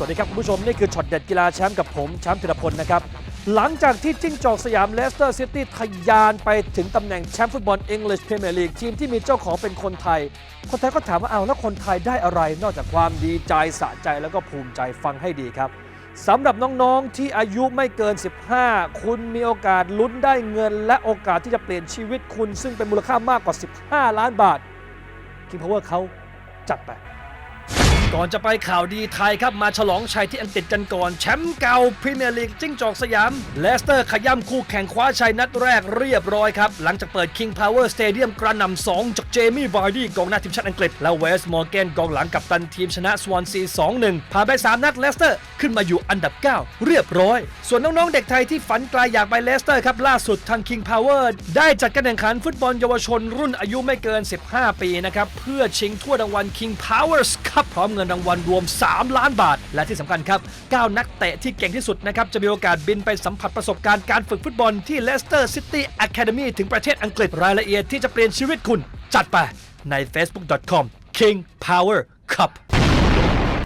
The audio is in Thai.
วัสดีครับคุณผู้ชม นี่คือช็อตเด็ดกีฬาแชมป์กับผมแชมป์พิรพลนะครับ หลังจากที่จิ้งจอกสยามเลสเตอร์ซิตี้ทะยานไปถึงตำแหน่งแชมป์ฟุตบอลอังกฤษพรีเมียร์ลีกทีมที่มีเจ้าของเป็นคนไทย คนไทยก็ถามว่าเอาแล้วคนไทยได้อะไร นอกจากความดีใจสะใจแล้วก็ภูมิใจฟังให้ดีครับสำหรับน้องๆที่อายุไม่เกิน 15 คุณมีโอกาสลุ้นได้เงิน และโอกาสที่จะเปลี่ยนชีวิตคุณ ซึ่งเป็นมูลค่ามากกว่า 15 ล้านบาท King Power เขาจัดไป ก่อนจะไปข่าวดีไทยครับมาฉลองชัยที่อังกฤษกันก่อน แชมป์เก่าพรีเมียร์ลีกจิ้งจอกสยาม เลสเตอร์ขย่ำคู่แข่งคว้าชัยนัดแรกเรียบร้อยครับ หลังจากเปิด King Power Stadium กระหน่ำ2จากเจมี่วาร์ดี้กองหน้าทีมชาติอังกฤษ และเวสต์มอร์แกนกองหลังกับตันทีมชนะสวอนซี 2-1 ผ่านไป 3 นัดเลสเตอร์ขึ้นมาอยู่อันดับ 9 เรียบร้อย ส่วนน้องๆเด็กไทยที่ฝันไกลอยากไปเลสเตอร์ครับล่าสุดทาง King Power ได้จัดการแข่งขันฟุตบอลเยาวชนรุ่นอายุไม่เกิน 15 ปีนะครับเพื่อชิงถ้วยรางวัล King Powers Cup พร้อมเงินรางวัลรวม 3 ล้านบาท และที่สำคัญครับ 9 นักเตะที่เก่งที่สุดนะครับ จะมีโอกาสบินไปสัมผัสประสบการณ์การฝึกฟุตบอลที่ Leicester City Academy ถึงประเทศอังกฤษรายละเอียดที่จะเปลี่ยนชีวิตคุณ จัดไปใน facebook.com king power cup